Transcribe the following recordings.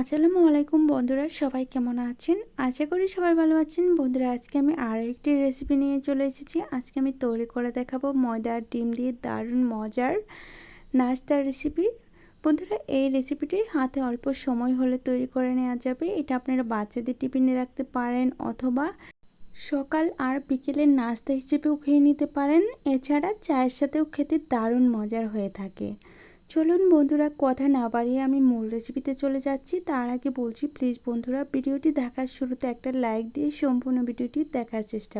আসসালামু আলাইকুম বন্ধুরা, সবাই কেমন আছেন? আশা করি সবাই ভালো আছেন। বন্ধুরা, আজকে আমি আর একটি রেসিপি নিয়ে চলে এসেছি। আজকে আমি তৈরি করে দেখাবো ময়দার ডিম দিয়ে দারুণ মজার নাস্তার রেসিপি বন্ধুরা, এই রেসিপিটি হাতে অল্প সময় হলে তৈরি করে নেওয়া যাবে। এটা আপনারা বাচ্চাদের টিফিনে রাখতে পারেন অথবা সকাল আর বিকেলের নাস্তা হিসেবেও খেয়ে নিতে পারেন। এছাড়া চায়ের সাথেও খেতে দারুণ মজার হয়ে থাকে। চলুন বন্ধুরা, কথা না বাড়িয়ে আমি মূল রেসিপিতে চলে যাচ্ছি। তার আগে বলছি প্লিজ বন্ধুরা, ভিডিওটি দেখার শুরুতে একটা লাইক দিয়ে সম্পূর্ণ ভিডিওটি দেখার চেষ্টা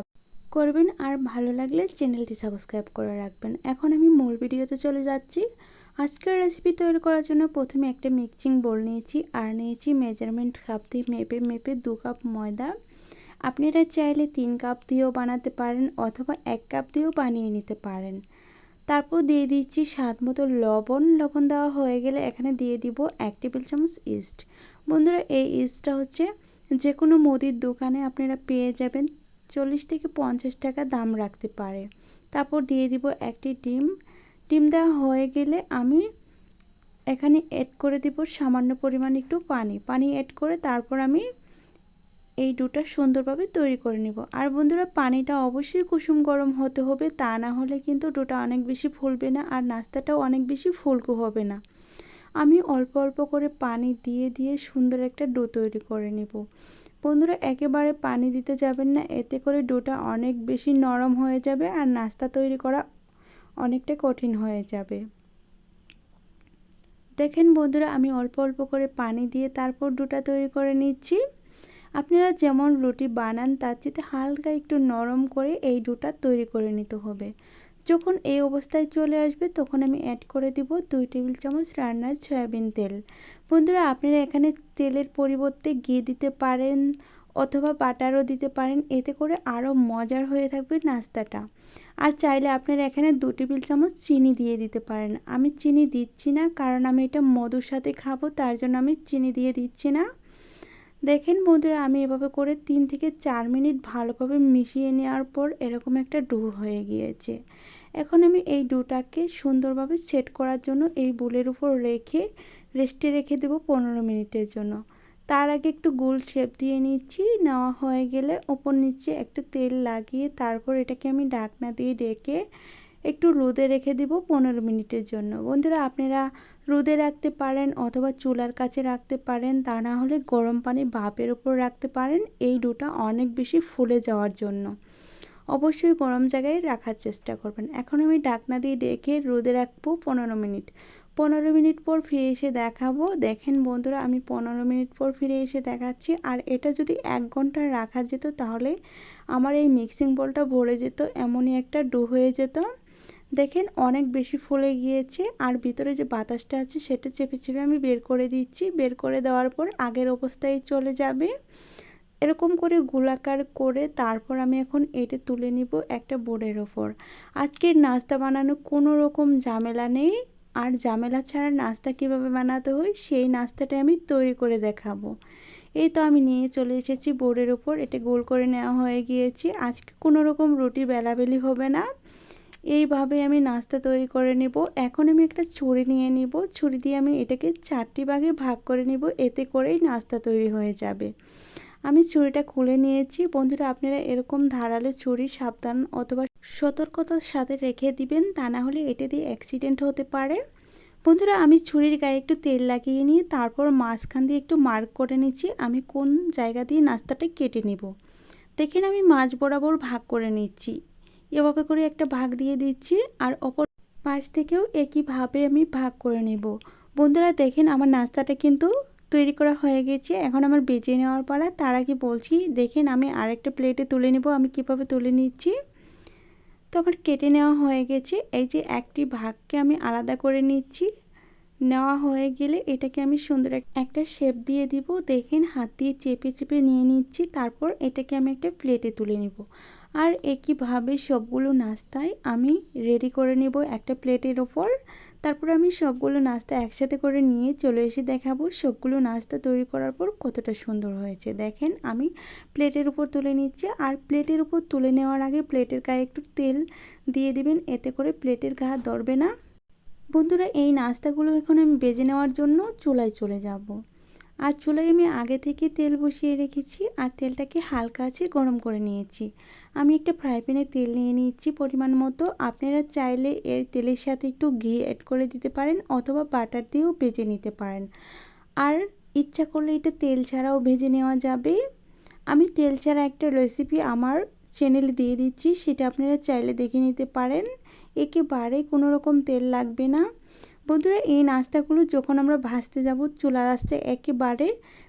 করবেন। আর ভালো লাগলে চ্যানেলটি সাবস্ক্রাইব করে রাখবেন। এখন আমি মূল ভিডিওতে চলে যাচ্ছি। আজকের রেসিপি তৈরি করার জন্য প্রথমে একটা মিক্সিং বোল নিয়েছি। আর নিয়েছি মেজারমেন্ট কাপ দিয়ে মেপে মেপে দু কাপ ময়দা। আপনারা চাইলে তিন কাপ দিয়েও বানাতে পারেন অথবা এক কাপ দিয়েও বানিয়ে নিতে পারেন। তারপর দিয়ে দিচ্ছি স্বাদ মতো লবণ। লবণ দেওয়া হয়ে গেলে এখানে দিয়ে দিব এক টেবিল চামচ ইস্ট। বন্ধুরা, এই ইস্টটা হচ্ছে যে কোনো মুদির দোকানে আপনারা পেয়ে যাবেন। চল্লিশ থেকে পঞ্চাশ টাকা দাম রাখতে পারে। তারপর দিয়ে দিব একটি ডিম। ডিম দেওয়া হয়ে গেলে আমি এখানে অ্যাড করে দিব সামান্য পরিমাণ একটু পানি। পানি অ্যাড করে তারপর আমি এই ডোটা সুন্দরভাবে তৈরি করে নিব। আর বন্ধুরা, পানিটা অবশ্যই কুসুম গরম হতে হবে, তা না হলে কিন্তু ডোটা অনেক বেশি ফুলবে না আর নাস্তাটাও অনেক বেশি ফুলকু হবে না। আমি অল্প অল্প করে পানি দিয়ে দিয়ে সুন্দর একটা ডো তৈরি করে নেব। বন্ধুরা, একেবারে পানি দিতে যাবেন না, এতে করে ডোটা অনেক বেশি নরম হয়ে যাবে আর নাস্তা তৈরি করা অনেকটা কঠিন হয়ে যাবে। দেখেন বন্ধুরা, আমি অল্প অল্প করে পানি দিয়ে তারপর ডোটা তৈরি করে নিচ্ছি। আপনারা যেমন রুটি বানান, তার চেয়ে হালকা একটু নরম করে এই ডোটা তৈরি করে নিতে হবে। যখন এই অবস্থায় চলে আসবে, তখন আমি অ্যাড করে দিব দুই টেবিল চামচ রান্নার সয়াবিন তেল। বন্ধুরা, আপনারা এখানে তেলের পরিবর্তে ঘি দিতে পারেন অথবা বাটারও দিতে পারেন, এতে করে আরও মজার হয়ে থাকবে নাস্তাটা। আর চাইলে আপনারা এখানে দু টেবিল চামচ চিনি দিয়ে দিতে পারেন। আমি চিনি দিচ্ছি না, কারণ আমি এটা মধুর সাথে খাব, তার জন্য আমি চিনি দিয়ে দিচ্ছি না। দেখেন বন্ধুরা, আমি এভাবে করে তিন থেকে চার মিনিট ভালোভাবে মিশিয়ে নেওয়ার পর এরকম একটা ডো হয়ে গিয়েছে। এখন আমি এই ডোটাকে সুন্দরভাবে সেট করার জন্য এই বুলের উপর রেখে রেস্টে রেখে দেবো পনেরো মিনিটের জন্য। তার আগে একটু গোল শেপ দিয়ে নিচ্ছি, নেওয়া হয়ে গেলে ওপর নিচে একটু তেল লাগিয়ে তারপর এটাকে আমি ঢাকনা দিয়ে ডেকে একটু রোদে রেখে দিব পনেরো মিনিটের জন্য। বন্ধুরা, আপনারা রোদে রাখতে পারেন অথবা চুলার কাছে রাখতে পারেন। তা না হলে গরম পানি ভাপের উপর রাখতে পারেন। এই ডোটা অনেক বেশি ফুলে যাওয়ার জন্য। অবশ্যই গরম জায়গায় রাখার চেষ্টা করবেন। এখন আমি ডাকনা দিয়ে ডেকে রোদে রাখব পনেরো মিনিট। পনেরো মিনিট পর ফিরে এসে দেখাবো। দেখেন বন্ধুরা, আমি পনেরো মিনিট পর ফিরে এসে দেখাচ্ছি। আর এটা যদি এক ঘণ্টা রাখা যেত, তাহলে আমার এই মিক্সিং বোলটা ভরে যেত, এমনই একটা ডো হয়ে যেত। দেখেন অনেক বেশি ফুলে গিয়েছে আর ভিতরে যে বাতাসটা আছে সেটা চেপে চেপে আমি বের করে দিচ্ছি। বের করে দেওয়ার পর আগের অবস্থায় চলে যাবে। এরকম করে গোলাকার করে তারপর আমি এখন এটা তুলে নিব একটা বোর্ডের ওপর। আজকের নাস্তা বানানো কোনো রকম ঝামেলা নেই। আর ঝামেলা ছাড়া নাস্তা কীভাবে বানাতে হয় সেই নাস্তাটা আমি তৈরি করে দেখাবো। এই তো আমি নিয়ে চলে এসেছি বোর্ডের ওপর। এটা গোল করে নেওয়া হয়ে গিয়েছে। আজকে কোনো রকম রুটি বেলাবেলি হবে না। এইভাবে আমি নাস্তা তৈরি করে নেব। এখন আমি একটা ছুরি নিয়ে নিব। ছুরি দিয়ে আমি এটাকে চারটি ভাগে ভাগ করে নিব। এতে করেই নাস্তা তৈরি হয়ে যাবে। আমি ছুরিটা খুলে নিয়েছি। বন্ধুরা, আপনারা এরকম ধারালো ছুরি সাবধান অথবা সতর্কতার সাথে রেখে দিবেন, তা না হলে এটা দিয়ে অ্যাক্সিডেন্ট হতে পারে। বন্ধুরা, আমি ছুরির গায়ে একটু তেল লাগিয়ে নিয়ে তারপর মাঝখান দিয়ে একটু মার্ক করে নিচ্ছি। আমি কোন জায়গা দিয়ে নাস্তাটা কেটে নেব। দেখেন, আমি মাছ বরাবর ভাগ করে নিচ্ছি। এভাবে করে একটা ভাগ দিয়ে দিচ্ছি আর অপর পাশ থেকেও একইভাবে আমি ভাগ করে নেব। বন্ধুরা, দেখেন আমার নাস্তাটা কিন্তু তৈরি করা হয়ে গেছে। এখন আমার বেজে নেওয়ার পালা। তার আগে বলছি, দেখেন আমি আরেকটা প্লেটে তুলে নেব। আমি কীভাবে তুলে নিচ্ছি? তো আমার কেটে নেওয়া হয়ে গেছে। এই যে একটি ভাগকে আমি আলাদা করে নিচ্ছি। নেওয়া হয়ে গেলে এটাকে আমি সুন্দর একটা শেপ দিয়ে দিব। দেখেন হাত দিয়ে চেপে চেপে নিয়ে নিচ্ছি। তারপর এটাকে আমি একটা প্লেটে তুলে নিব। আর একইভাবে সবগুলো নাস্তায় আমি রেডি করে নেব একটা প্লেটের ওপর। তারপর আমি সবগুলো নাস্তা একসাথে করে নিয়ে চলে এসে দেখাবো সবগুলো নাস্তা তৈরি করার পর কতটা সুন্দর হয়েছে। দেখেন, আমি প্লেটের উপর তুলে নিচ্ছি আর প্লেটের উপর তুলে নেওয়ার আগে প্লেটের গায়ে একটু তেল দিয়ে দিবেন, এতে করে প্লেটের গা ধরবে না। বন্ধুরা, এই নাস্তাগুলো এখন আমি বেজে নেওয়ার জন্য চুলায় চলে যাব। আর চুলায় আমি আগে থেকে তেল বসিয়ে রেখেছি আর তেলটাকে হালকা আছে গরম করে নিয়েছি। আমি একটা ফ্রাই প্যানে তেল নিয়ে নিয়েছি পরিমাণ মতো। আপনারা চাইলে এর তেলের সাথে একটু ঘি অ্যাড করে দিতে পারেন অথবা বাটার দিয়েও ভেজে নিতে পারেন। আর ইচ্ছা করলে এটা তেল ছাড়াও ভেজে নেওয়া যাবে। আমি তেল ছাড়া একটা রেসিপি আমার চ্যানেলে দিয়ে দিচ্ছি, সেটা আপনারা চাইলে দেখে নিতে পারেন। একেবারে কোনো রকম তেল লাগবে না। বন্ধুরা, এই নাস্তাগুলো যখন আমরা ভাজতে যাব চুলা রাস্তায় একেবারে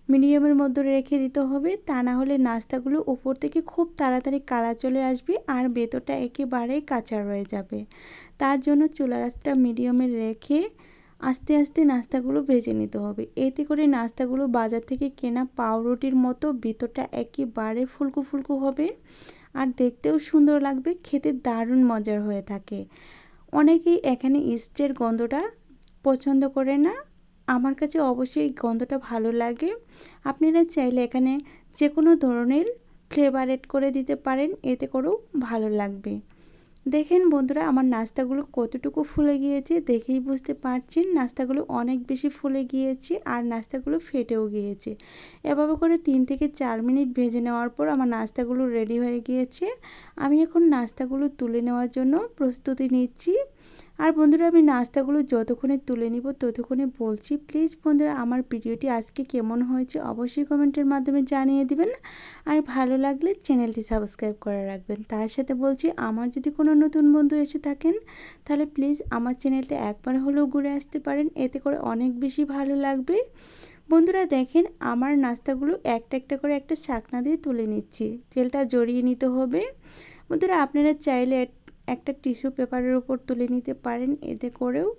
মিডিয়ামের মধ্যে রেখে দিতে হবে। তা না হলে নাস্তাগুলো উপর থেকে খুব তাড়াতাড়ি কালা চলে আসবে আর ভেতরটা একেবারে কাঁচা রয়ে যাবে। তার জন্য চুলা রাস্তা মিডিয়ামে রেখে আস্তে আস্তে নাস্তাগুলো ভেজে নিতে হবে। এতে করে নাস্তাগুলো বাজার থেকে কেনা পাউরুটির মতো ভিতরটা একেবারে ফুলকো ফুলকো হবে আর দেখতেও সুন্দর লাগবে, খেতে দারুণ মজার হয়ে থাকে। অনেকেই এখানে ইস্টের গন্ধটা পছন্দ করে না, আমার কাছে অবশ্যই গন্ধটা ভালো লাগে। আপনারা চাইলে এখানে যে কোনো ধরনের ফ্লেভার এড করে দিতে পারেন, এতে করেও ভালো লাগবে। দেখেন বন্ধুরা, আমার নাস্তাগুলো কতটুকু ফুলে গিয়েছে, দেখেই বুঝতে পারছেন, নাস্তাগুলো অনেক বেশি ফুলে গিয়েছে আর নাস্তাগুলো ফেটেও গিয়েছে। এভাবে করে তিন থেকে চার মিনিট ভেজে নেওয়ার পর আমার নাস্তাগুলো রেডি হয়ে গিয়েছে। আমি এখন নাস্তাগুলো তুলে নেওয়ার জন্য প্রস্তুতি নিচ্ছি। আর বন্ধুরা, আমি নাস্তাগুলো যতক্ষণে তুলে নিব ততক্ষণে বলছি প্লিজ বন্ধুরা, আমার ভিডিওটি আজকে কেমন হয়েছে অবশ্যই কমেন্টের মাধ্যমে জানিয়ে দিবেন। আর ভালো লাগলে চ্যানেলটি সাবস্ক্রাইব করে রাখবেন। তার সাথে বলছি, আমার যদি কোনো নতুন বন্ধু এসে থাকেন, তাহলে প্লিজ আমার চ্যানেলটা একবার হলেও ঘুরে আসতে পারেন, এতে করে অনেক বেশি ভালো লাগবে। বন্ধুরা, দেখেন আমার নাস্তাগুলো একটা একটা করে একটা শাকনা দিয়ে তুলে নিচ্ছি, তেলটা জড়িয়ে নিতে হবে। বন্ধুরা, আপনারা চাইলে একটা টিস্যু পেপারের উপর তুলে নিতে পারেন। এতে করেও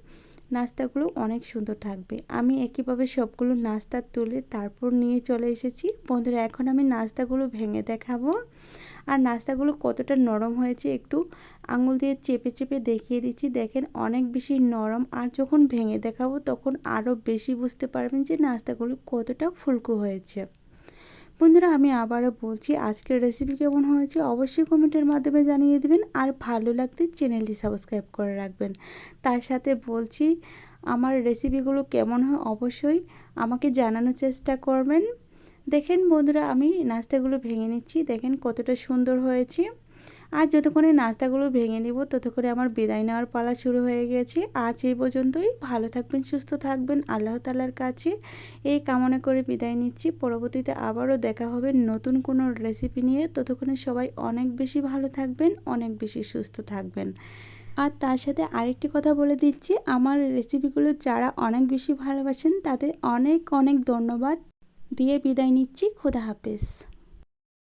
নাস্তাগুলো অনেক সুন্দর থাকবে। আমি একইভাবে সবগুলো নাস্তা তুলে তারপর নিয়ে চলে এসেছি। বন্ধুরা, এখন আমি নাস্তাগুলো ভেঙে দেখাবো। আর নাস্তাগুলো কতটা নরম হয়েছে একটু আঙুল দিয়ে চেপে চেপে দেখিয়ে দিচ্ছি। দেখেন, অনেক বেশি নরম। আর যখন ভেঙে দেখাবো, তখন আরও বেশি বুঝতে পারবেন যে নাস্তাগুলো কতটা ফুলকো হয়েছে। বন্ধুরা, আমি আবারও বলছি, আজকের রেসিপি কেমন হয়েছে অবশ্যই কমেন্টের মাধ্যমে জানিয়ে দেবেন আর ভালো লাগলে চ্যানেলটি সাবস্ক্রাইব করে রাখবেন। তার সাথে বলছি, আমার রেসিপিগুলো কেমন হয় অবশ্যই আমাকে জানানোর চেষ্টা করবেন। দেখেন বন্ধুরা, আমি নাস্তাগুলো ভেঙে নিচ্ছি। দেখেন কতটা সুন্দর হয়েছে। আর যতক্ষণে নাস্তাগুলো ভেঙে নিব, ততক্ষণে আমার বিদায় নেওয়ার পালা শুরু হয়ে গেছে। আজ এই পর্যন্তই। ভালো থাকবেন, সুস্থ থাকবেন, আল্লাহ তালার কাছে। এই কামনা করে বিদায় নিচ্ছি। পরবর্তীতে আবারও দেখা হবে নতুন কোনো রেসিপি নিয়ে। ততক্ষণে সবাই অনেক বেশি ভালো থাকবেন, অনেক বেশি সুস্থ থাকবেন। আর তার সাথে আরেকটি কথা বলে দিচ্ছি। আমার রেসিপিগুলো যারা অনেক বেশি ভালোবাসেন, তাদের অনেক অনেক ধন্যবাদ। দিয়ে বিদায় নিচ্ছি। খোদা হাফেজ।